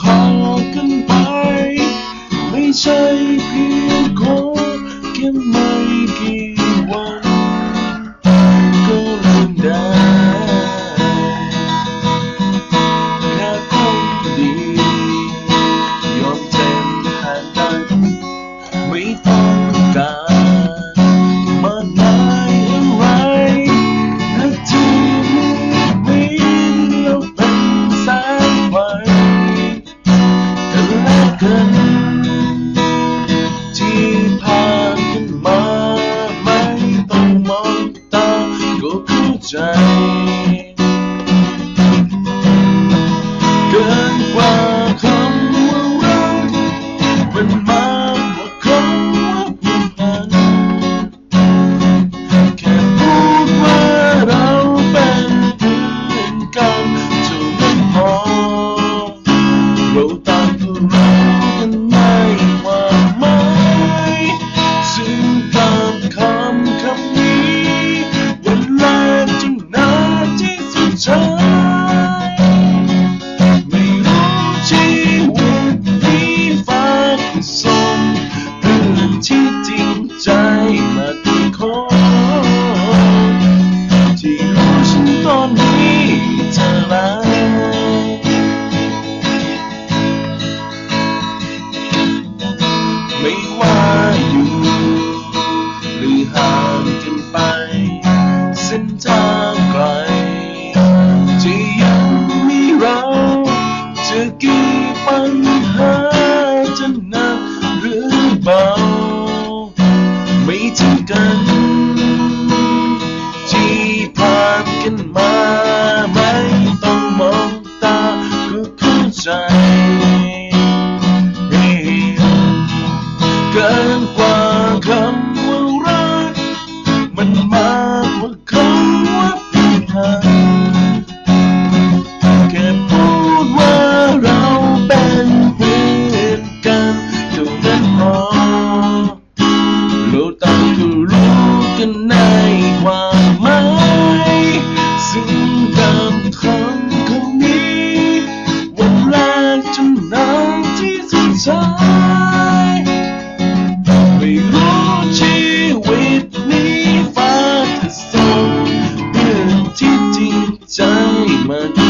ขอกันไป ไม่ใช่ กันที่ผ่านกันมาไม่ต้องมองตาก็เข้ใจ turn Bye. ก็รู้กันในความหมซึ่งตามคำคำนี้วันจนนานที่สุดท้ายไม่รู้ชีวิตนี้ฟ้าจะส่งเรื่อที่จริงใจมา